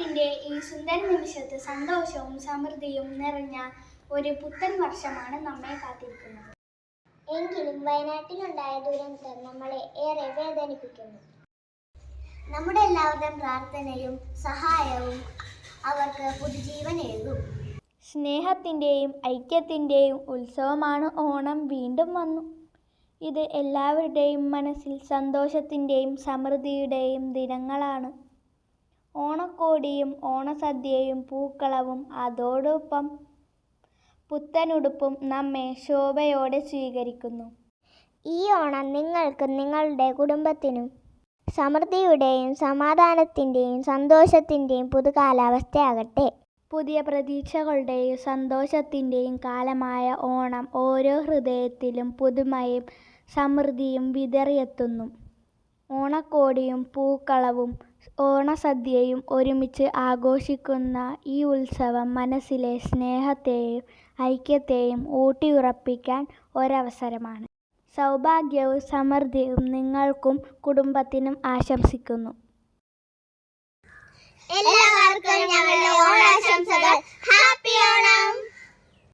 ഓണത്തിന്റെ ഈ സുന്ദര നിമിഷത്ത് സന്തോഷവും സമൃദ്ധിയും നിറഞ്ഞ ഒരു പുത്തൻ വർഷമാണ് നമ്മെ കാത്തിരിക്കുന്നത്. എങ്കിലും വയനാട്ടിലുണ്ടായ ദുരന്തം നമ്മളെ ഏറെ വേദനിപ്പിക്കുന്നു. നമ്മുടെ എല്ലാവരുടെയും പ്രാർത്ഥനയും സഹായവും അവർക്ക് പുതുജീവനേകും സ്നേഹത്തിന്റെയും ഐക്യത്തിന്റെയും ഉത്സവമാണ് ഓണം വീണ്ടും വന്നു. ഇത് എല്ലാവരുടെയും മനസ്സിൽ സന്തോഷത്തിന്റെയും സമൃദ്ധിയുടെയും ദിനങ്ങളാണ്. ഓണക്കോടിയും ഓണസദ്യയും പൂക്കളവും അതോടൊപ്പം പുത്തനുടുപ്പും നമ്മെ ശോഭയോടെ സ്വീകരിക്കുന്നു. ഈ ഓണം നിങ്ങൾക്കും നിങ്ങളുടെ കുടുംബത്തിനും സമൃദ്ധിയുടെയും സമാധാനത്തിന്റെയും സന്തോഷത്തിന്റെയും പുതുകാലാവസ്ഥയാകട്ടെ. പുതിയ പ്രതീക്ഷകളുടെയും സന്തോഷത്തിന്റെയും കാലമായ ഓണം ഓരോ ഹൃദയത്തിലും പുതുമയും സമൃദ്ധിയും വിതറിയെത്തുന്നു. ഓണക്കോടിയും പൂക്കളവും ഓണസദ്യയും ഒരുമിച്ച് ആഘോഷിക്കുന്ന ഈ ഉത്സവം മനസ്സിലെ സ്നേഹത്തെയും ഐക്യത്തെയും ഊട്ടിയുറപ്പിക്കാൻ ഒരവസരമാണ്. സൗഭാഗ്യവും സമൃദ്ധിയും നിങ്ങൾക്കും കുടുംബത്തിനും ആശംസിക്കുന്നു. എല്ലാവർക്കും ഞങ്ങളുടെ ഓണാശംസകൾ.